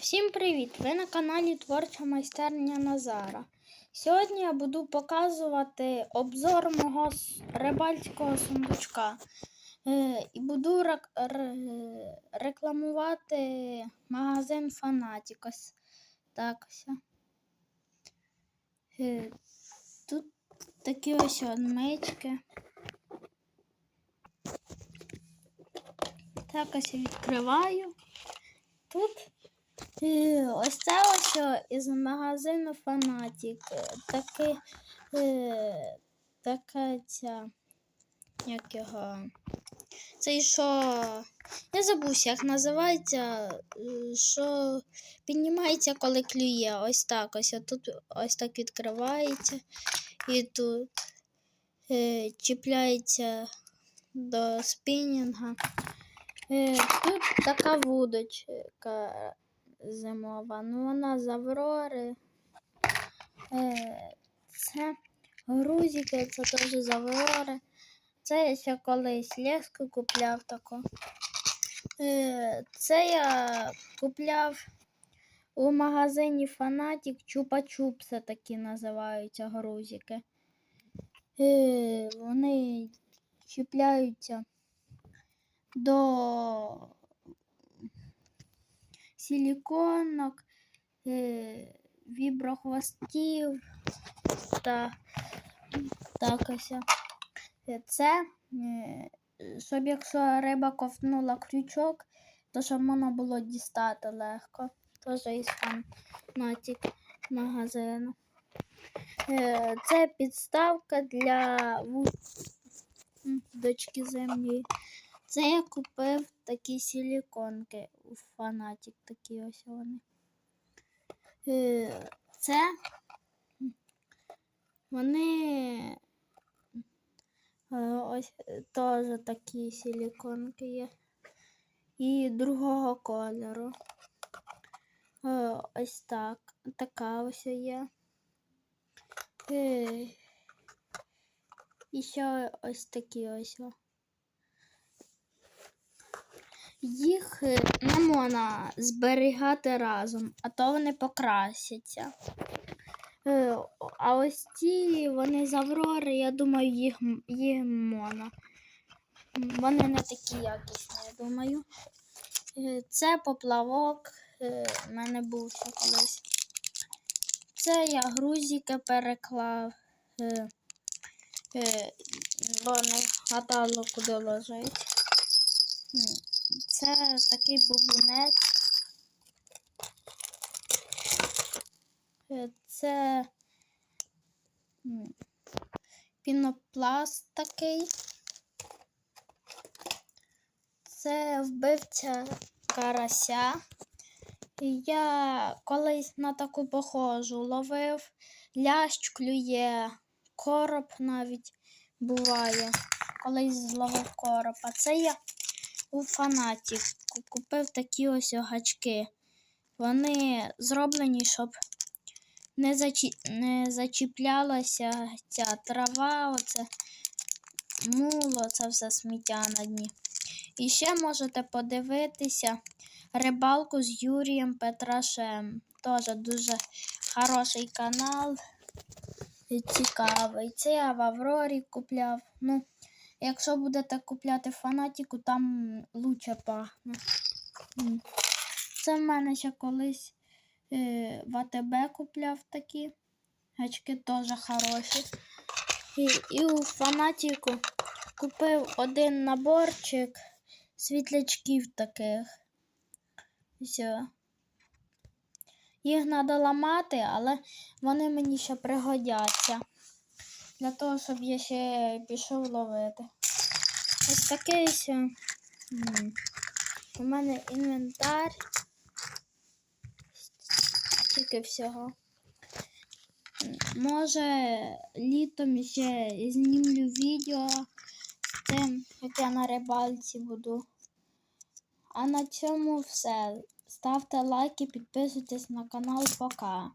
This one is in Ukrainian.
Всім привіт! Ви на каналі Творча майстерня Назара. Сьогодні я буду показувати обзор мого рибальського сундучка. Е, і буду рекламувати магазин Фанатік. Так ось. Е, тут такі ось одмички. Так ось я відкриваю. Тут Ось це ось е, із магазину Фанатік. Е, така ця, як його. Цей що. Я забувся, як називається, е, що піднімається, коли клює. Ось так. Ось тут ось так відкривається. І тут е, чіпляється до спінінга. Е, тут така вудочка зимова. Ну, вона з Аврори. Е, це грузики, це теж з Аврори. Це я ще колись леску купляв таку. Е, це я купляв у магазині Фанатік Чупа-Чупси такі називаються грузики. Е, вони чіпляються до силіконок, е, віброхвостів та так ось. Е, Це, е, щоб якщо риба ковтнула крючок, то щоб можна було дістати легко. Теж із фанатік магазину. Е, Це підставка для дочки землі. Це я купив такі силіконки у фанатік, такі ось вони. Е, Це вони е, ось теж такі силіконки є. І другого кольору. Е, Ось так. Така ось є. І ще ось такі ось. Їх е, не можна зберігати разом, а то вони покрасяться. Е, А ось ці вони з Аврори, я думаю, їх, їх можна. Вони не такі якісні, я думаю. Е, Це поплавок. е, в мене був ще колись. Це я грузики переклав. е, е, Бо не куди ложити. Це такий бубунець. Е, Це пінопласт такий. Це вбивця карася. Я колись на таку похожу ловив, лящ клює, короб навіть буває. Колись зловив короб. А це я у фанаті купив такі ось гачки. Вони зроблені, щоб не, зачі... не зачіплялася ця трава, оце муло, це все сміття на дні. І ще можете подивитися рибалку з Юрієм Петрашем. Теж дуже хороший канал. Цікавий. Це я в Аврорі купляв. Ну, якщо будете купляти фанатіку, там лучше пахне. Це в мене ще колись е, в АТБ купляв такі. Гачки теж хороші. І, і у фанатіку купив один наборчик світлячків таких. Все. Їх треба ламати, але вони мені ще пригодяться. Для того, щоб я ще пішов ловити. Ось такий м, У мене інвентар. Тільки всього. Може, літом ще знімлю відео з тим, як я на рибальці буду. А на цьому все. Ставте лайки, підписуйтесь на канал. Пока.